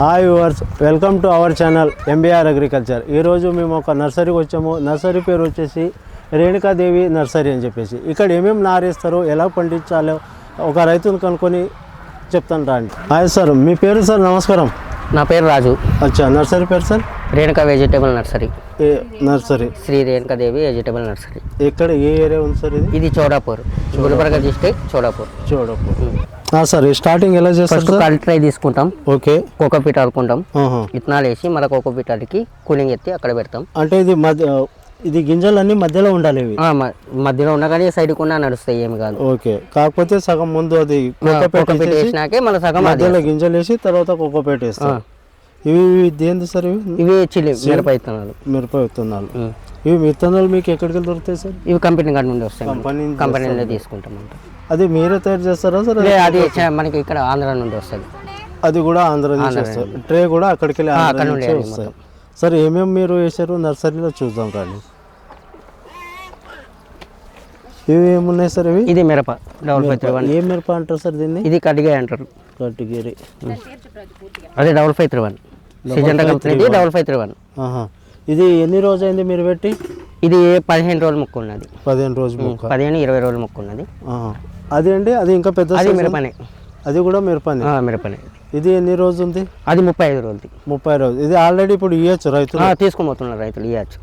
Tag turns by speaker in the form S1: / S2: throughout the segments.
S1: Hi viewers welcome to our channel MBR agriculture ఈరోజు మేము ఒక నర్సరీకి వచ్చాము. నర్సరీ పేరు వచ్చేసి రేణుకాదేవి నర్సరీ అని చెప్పేసి. ఇక్కడ ఏమేమి నారేస్తారో ఎలా పండించాలో ఒక రైతుని కనుక్కొని చెప్తాను రాండి. హాయ్ సార్ మీ పేరు సార్ నమస్కారం.
S2: నా పేరు రాజు.
S1: అచ్చా నర్సరీ పేరు సార్
S2: రేణుక వెజిటేబుల్ నర్సరీ
S1: ఏ nursery
S2: Sri Renukadevi vegetable nursery
S1: ఎక్కడ ఏ ఏరియా ఉంది సార్ ఇది?
S2: ఇది చోడాపూర్. గుల్బర్గా డిస్ట్రిక్ట్ చోడాపూర్.
S1: చూడపు సార్ స్టార్టింగ్ ఎలా చేస్తారు
S2: ఫస్ట్
S1: సార్?
S2: కల్ట్రై తీసుకుంటాం.
S1: ఓకే.
S2: కోకోపీట్ ఆడుకుంటాం.
S1: ఆహా.
S2: విత్తనాలు వేసి మళ్ళీ అడికి కూలింగ్ ఎత్తి అక్కడ పెడతాం.
S1: అంటే ఇది ఇది గింజలన్నీ మధ్యలో ఉండాలి
S2: మధ్యలో ఉన్న కానీ సైడ్కి ఉన్న నడుస్తాయి ఏమి కాదు.
S1: ఓకే. కాకపోతే సగం ముందు అది కోకోపేట
S2: వేసినాకే మళ్ళీ సగం
S1: మధ్యలో గింజలు వేసి తర్వాత కోకోపేట వేస్తారు ఇవి దేంది సార్ ఇవి?
S2: ఇవి చిల్లి మిరప విత్తనాలు.
S1: మిరప విత్తనాలు. ఇవి విత్తనాలు మీకు ఎక్కడికి దొరుకుతాయి సార్?
S2: ఇవి కంపెనీ కాడ నుండి వస్తాయి.
S1: కంపెనీ
S2: కంపెనీలో తీసుకుంటాం అంట
S1: అది మీరే తయారు చేస్తారా సార్?
S2: అది మనకి ఇక్కడ ఆంధ్ర నుండి వస్తుంది.
S1: అది కూడా ఆంధ్ర నుంచి వస్తారు ట్రే కూడా అక్కడికి వెళ్ళి ఆంధ్ర
S2: అక్కడ నుండి
S1: నుంచే వస్తాయి సార్ ఏమేమి మీరు వేసారు నర్సరీలో చూద్దాం కానీ. ఇవి ఏమున్నాయి సార్ ఇవి?
S2: ఇది మిరప డబుల్ ఫైవ్ త్రీ వన్.
S1: ఏ మిరప అంటారు సార్ దీన్ని?
S2: ఇది కడిగే అంటారు.
S1: కట్టుగిరి
S2: అదే డబుల్ ఫైవ్ త్రీ వన్. కంపెనీది డబుల్ ఫైవ్ త్రీ వన్.
S1: ఇది ఎన్ని రోజైంది మీరు పెట్టి?
S2: ఇది పదిహేను రోజులు ముక్కు ఉన్నది.
S1: పదిహేను రోజు ముక్క?
S2: పదిహేను ఇరవై రోజులు ముక్కు ఉన్నది.
S1: అది అండి అది ఇంకా పెద్ద
S2: అది మిరపనే.
S1: అది కూడా మిరపని?
S2: మిరపనే.
S1: ఇది ఎన్ని రోజు ఉంది
S2: అది ముప్పై ఐదు రోజులది.
S1: ముప్పై రోజు ఇది ఆల్రెడీ ఇప్పుడు ఇవ్వచ్చు రైతులు?
S2: ఆ, తీసుకుపోతున్నారు రైతులు ఇవ్వచ్చు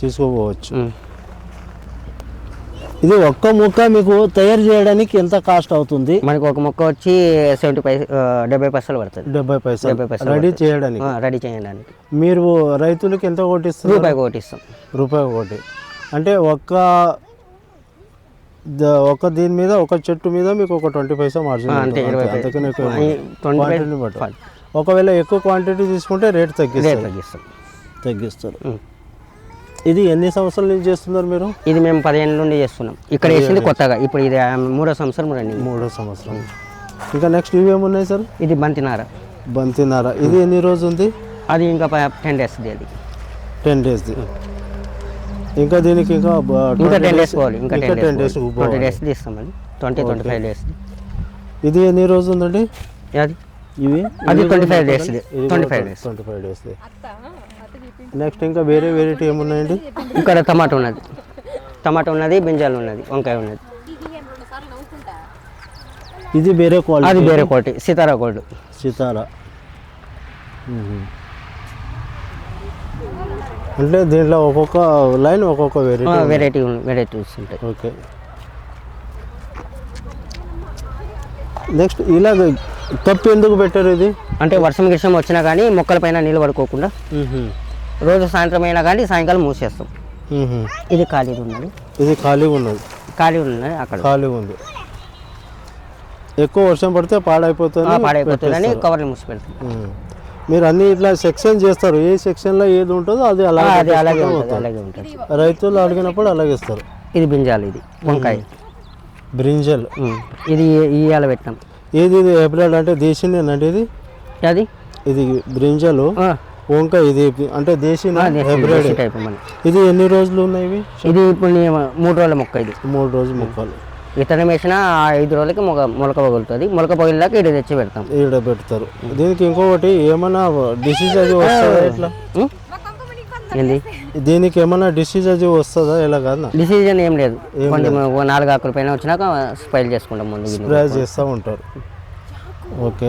S1: తీసుకోపోవచ్చు. ఇది ఒక్క ముక్క మీకు తయారు చేయడానికి ఎంత కాస్ట్ అవుతుంది?
S2: మనకి ఒక మొక్క వచ్చి సెవెంటీ పై డెబ్బై పైసలు పడుతుంది.
S1: డెబ్బై పైసలు.
S2: డెబ్బై పైసలు
S1: రెడీ చేయడానికి?
S2: రెడీ చేయడానికి.
S1: మీరు రైతులకి ఎంత కొట్టిస్తారు
S2: రూపాయి కొట్టిస్తాం.
S1: రూపాయి ఒకటి అంటే ఒక్క ఒక దీని మీద ఒక చెట్టు మీద మీకు ఒక ట్వంటీ పైసా మార్జిన్
S2: అంతే ఇరవై
S1: క్వాంటిటీని బట్టి. ఒకవేళ ఎక్కువ క్వాంటిటీ తీసుకుంటే రేట్ తగ్గిస్తారు.
S2: తగ్గిస్తాం.
S1: తగ్గిస్తారు. ఇది ఎన్ని సంవత్సరాల నుంచి చేస్తున్నారు మీరు?
S2: ఇది మేము పదిహేను నుండి చేస్తున్నాం. ఇక్కడ వేసింది కొత్తగా. ఇప్పుడు ఇది మూడో సంవత్సరం రండి
S1: మూడో సంవత్సరం. ఇంకా నెక్స్ట్ ఇవి ఏమున్నాయి సార్?
S2: ఇది బంతినార.
S1: బంతినార. ఇది ఎన్ని రోజు ఉంది?
S2: అది ఇంకా టెన్ డేస్ది అది.
S1: టెన్ డేస్ది ఇంకా దీనికి ఇంకా
S2: ఇంకా
S1: 20
S2: టెన్ డేస్ పోవాలి. ఇంకా ten
S1: ten
S2: days
S1: days
S2: twenty days తీస్తామని twenty twenty five days
S1: ఇది ఎన్ని రోజు ఉందండి?
S2: అది?
S1: ఇవి?
S2: అది twenty five days twenty five days.
S1: Twenty five days next ఇంకా వేరే వెరైటీ ఏమున్నాయండి?
S2: ఇక్కడ టమాటా ఉన్నది. టమాటా ఉన్నది బింజాలు ఉన్నది వంకాయ ఉన్నది.
S1: ఇది వేరే క్వాలిటీ
S2: అది వేరే కోటి సీతారా గోల్డ్
S1: సితారా. అంటే దీంట్లో ఒక్కొక్క లైన్ ఒక్కొక్క వెరైటీ
S2: వెరైటీ వెరైటీస్ ఉంటాయి
S1: ఓకే. నెక్స్ట్ ఇలాగ కప్పు ఎందుకు పెట్టారు ఇది?
S2: అంటే వర్షం గిర్షం వచ్చినా కానీ మొక్కల పైన నీళ్ళు పడుకోకుండా రోజు సాయంత్రం అయినా కానీ సాయంకాలం మూసేస్తాం. ఇది ఖాళీ ఉన్నది.
S1: ఇది ఖాళీగా ఉన్నది.
S2: ఖాళీ ఉన్నది అక్కడ.
S1: ఖాళీగా ఉంది. ఎక్కువ వర్షం పడితే పాడైపోతుంది
S2: పాడైపోతుందని కవర్లు మూసి పెడతాం.
S1: మీరు అన్ని ఇట్లా సెక్షన్ చేస్తారు. ఏ సెక్షన్లో ఏది ఉంటుందో అది అలాగే
S2: అది అలాగే ఉంటుంది. అలాగే ఉంటుంది.
S1: రైతులు అడిగినప్పుడు అలాగే ఇస్తారు.
S2: ఇది బింజాలు ఇది వంకాయ.
S1: బ్రింజల్.
S2: ఇది ఇయ్యాల పెట్టినాం.
S1: ఏది ఇది? హైబ్రిడ్ అంటే దేశీనేనండి ఇది?
S2: అది?
S1: ఇది బ్రింజలు. వంకాయ ఇది అంటే దేశీ
S2: టైప్
S1: ఇది ఎన్ని రోజులు ఉన్నాయి ఇవి?
S2: ఇది ఇప్పుడు మూడు రోజుల మొక్క ఇది.
S1: మూడు రోజులు మొక్కలు.
S2: విత్తనం వేసిన ఆ ఐదు రోజులకి మొగ మొలక పగులుతుంది. మొలక పగిలిదాకా ఇది తెచ్చి పెడతాం.
S1: ఈడ పెడతారు. దీనికి ఇంకొకటి ఏమైనా డిసీజ్ అది వస్తుందా ఇట్లా
S2: ఉమ్? ఏంది?
S1: దీనికి ఏమైనా డిసీజ్ అది వస్తుందా? ఎలా కాదు
S2: డిసిజన్ ఏం లేదు. కొంచెం నాలుగు ఆకుల పైన వచ్చినాక స్పైల్ చేసుకుంటాం ముందు.
S1: స్ప్రే చేస్తూ ఉంటారు. ఓకే.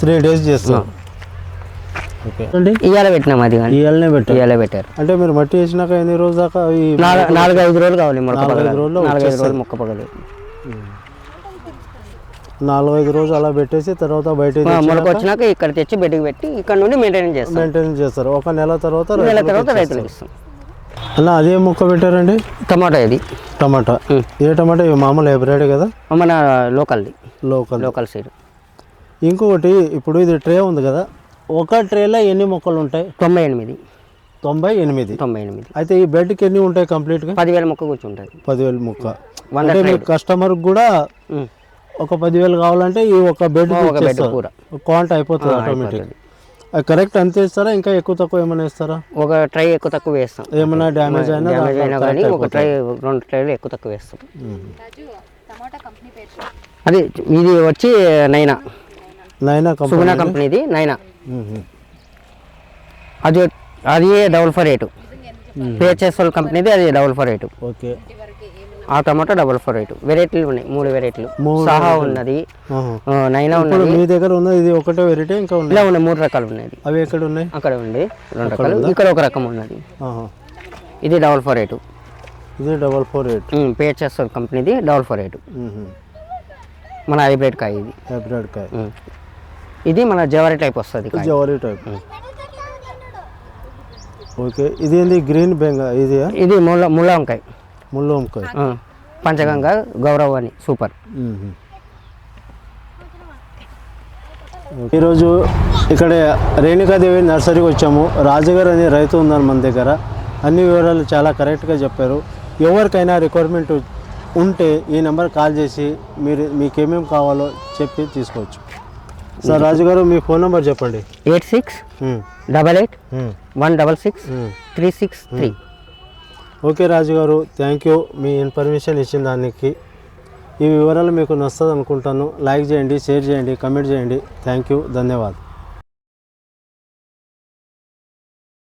S3: త్రీ డేస్
S1: చేస్తాం.
S2: ఇయ్యాల పెట్టినాం అది
S1: ఇవాళనే పెట్టారు?
S2: ఇయ్యాల పెట్టారు.
S1: అంటే మీరు మట్టి వేసినాక ఎన్ని రోజులు దాకా
S2: నాలుగు ఐదు రోజులు కావాలి
S1: నాలుగు ఐదు
S2: రోజులు మొక్క పగలు
S1: నాలుగు ఐదు రోజులు అలా పెట్టేసి తర్వాత బయట
S2: మొలక వచ్చినాక ఇక్కడ తెచ్చి బెడ్కి పెట్టి ఇక్కడ నుండి మెయింటైన్ చేస్తాం.
S1: మెయింటైన్ చేస్తారు. ఒక నెల తర్వాత
S2: నెల తర్వాత. రైతులకు ఇస్తాం.
S1: అన్న అదే మొక్క పెట్టారండి?
S2: టమాటా ఇది.
S1: టమాటా. ఏ టమాటా? మామూలు హైబ్రిడ్ కదా?
S2: మన లోకల్ది.
S1: Local
S2: local side.
S1: ఇంకొకటి ఇప్పుడు ఇది ట్రే ఉంది కదా? ఒక ట్రేలో ఎన్ని మొక్కలు ఉంటాయి?
S2: తొంభై ఎనిమిది.
S1: తొంభై ఎనిమిది.
S2: తొంభై ఎనిమిది.
S1: అయితే ఈ బెడ్కి ఎన్ని ఉంటాయి కంప్లీట్గా?
S2: పదివేల మొక్క కూర్చుంటుంది
S1: పదివేల మొక్క.
S2: వంద
S1: అంటే మీ కస్టమర్కి కూడా
S2: ఉం.
S1: ఒక పదివేలు కావాలంటే ఈ ఒక బెడ్
S2: ఒక బెడ్ కూర.
S1: క్వాంట్ అయిపోతుంది ఆటోమేటిక్. అది కరెక్ట్ అంతే ఇస్తారా ఇంకా ఎక్కువ తక్కువ ఏమైనా ఇస్తారా
S2: ఒక ట్రై ఎక్కువ తక్కువ వేస్తాం.
S1: ఏమైనా డ్యామేజ్ అయినా
S2: డ్యామేజ్ అయినా కానీ
S1: correct
S2: ఒక ట్రై రెండు ట్రైలు ఎక్కువ తక్కువ వేస్తాం. అది ఇది వచ్చి నైనా.
S1: నైనా
S2: సుగుణ
S1: కంపెనీ
S2: కంపెనీది నైనా. అది అది డబుల్ ఫోర్ ఎయిట్ పిహెచ్ఎస్ఎల్ కంపెనీది అది డబుల్ ఫోర్ ఎయిట్
S1: ఓకే.
S2: ఆ టమాటో డబుల్ ఫోర్ ఎయిట్ వెరైటీలు ఉన్నాయి. మూడు వెరైటీలు
S1: మూడు
S2: సాహా ఉన్నది. నైనా ఉన్నది.
S1: మీ దగ్గర ఉన్న ఇది ఒకటే వెరైటీ ఇంకా ఉన్నాయి
S2: ఇలా ఉన్నాయి మూడు రకాలు ఉన్నాయి
S1: అవి ఎక్కడ ఉన్నాయి?
S2: అక్కడ ఉంది. రెండు రకాలు. ఇక్కడ ఒక రకం ఉన్నది. ఇది డబల్ ఫోర్ ఎయిట్
S1: ఇది డబల్ ఫోర్ ఎయిట్
S2: పిహెచ్ఎస్ఎల్ కంపెనీది డబల్ ఫోర్ ఎయిట్ మన హైబ్రిడ్ కాయ ఇది.
S1: హైబ్రిడ్ కాయ.
S2: ఇది మన జవరి టైప్ వస్తుంది
S1: జవరీ టైప్. ఓకే ఇది ఏంది? గ్రీన్ బెంగ ఇది
S2: ఇది ముళ్ళ ముళ్ళ వంకాయ
S1: ముళ్ళు వంకాయ
S2: పంచగంగ గౌరవ్ అని సూపర్.
S1: ఈరోజు ఇక్కడ రేణుకాదేవి నర్సరీకి వచ్చాము. రాజుగారు అనే రైతు ఉన్నారు మన దగ్గర. అన్ని వివరాలు చాలా కరెక్ట్గా చెప్పారు. ఎవరికైనా రిక్వైర్మెంట్ ఉంటే ఈ నెంబర్ కాల్ చేసి మీరు మీకు ఏమేమి కావాలో చెప్పి తీసుకోవచ్చు. సార్ రాజుగారు మీ ఫోన్ నెంబర్ చెప్పండి.
S2: Eight six. Double eight. One double six. Three six three.
S1: Okay Raju గారు థ్యాంక్ యూ. మీ ఇన్ఫర్మేషన్ ఇచ్చిన దానికి. ఈ వివరాలు మీకు నస్తుంది అనుకుంటాను లైక్ చేయండి షేర్ చేయండి కమెంట్ చేయండి. Thank you. ధన్యవాదాలు.